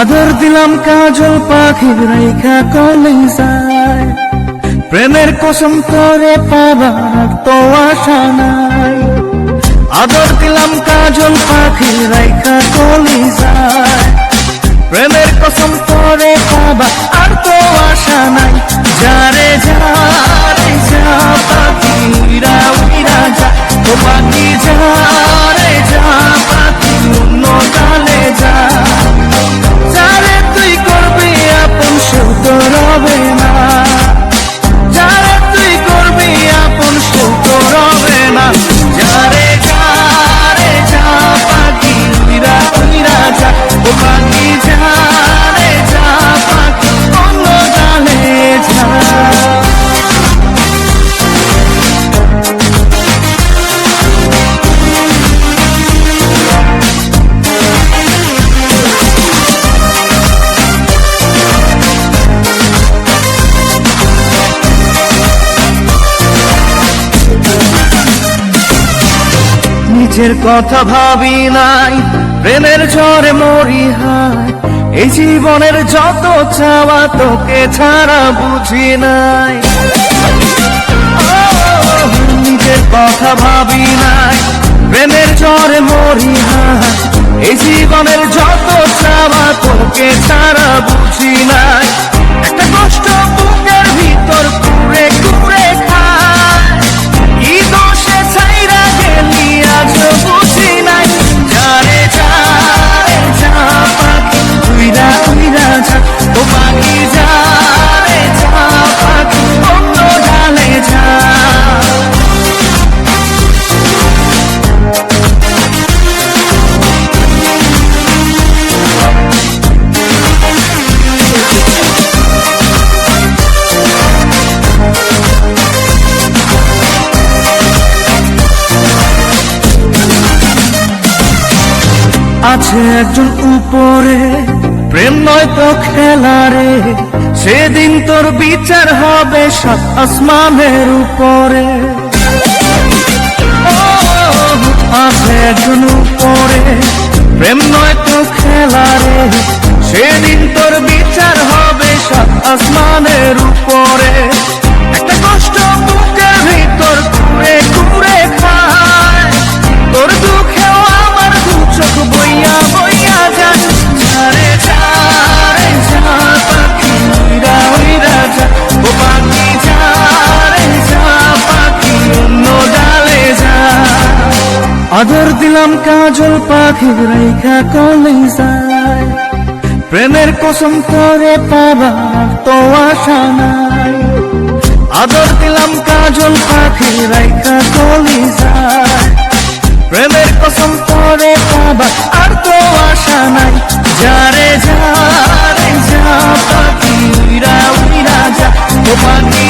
আদর দিলাম কাজল পাখির রেখা কলেই যায় প্রেমের কসম তোরে পাবার তো আশা নাই। আদর দিলাম কাজল পাখির রেখা কলেই যায় প্রেমের কসম তোরে পাবা আর তো আশা নাই। যারে যারে যা পাখি উইরা যা ও পাখি যা নিজের কথা ভাবি নাই, প্রেমের ঝড়ে মরি হায়। এই জীবনের যত চাওয়া তোকে ছাড়া বুঝি নাই। নিজের কথা ভাবি নাই, প্রেমের ঝড়ে মরি হায়। এই জীবনের যত চাওয়া আছে একজন উপরে। প্রেম নয় তো খেলা রে, সেদিন তোর বিচার হবে সাত আসমানের উপরে। আছে একজন উপরে। দিলাম কাজল পাখির রেখা কলেই যায় প্রেমের কসম করে পাবার তো আশা নাই। আদর দিলাম কাজল পাখির রেখা কলেই যায় প্রেমের কসম করে পাবা আর তো আশা নাই। যারে যারে যা পাখি উইরা উইরা যা ও পাখি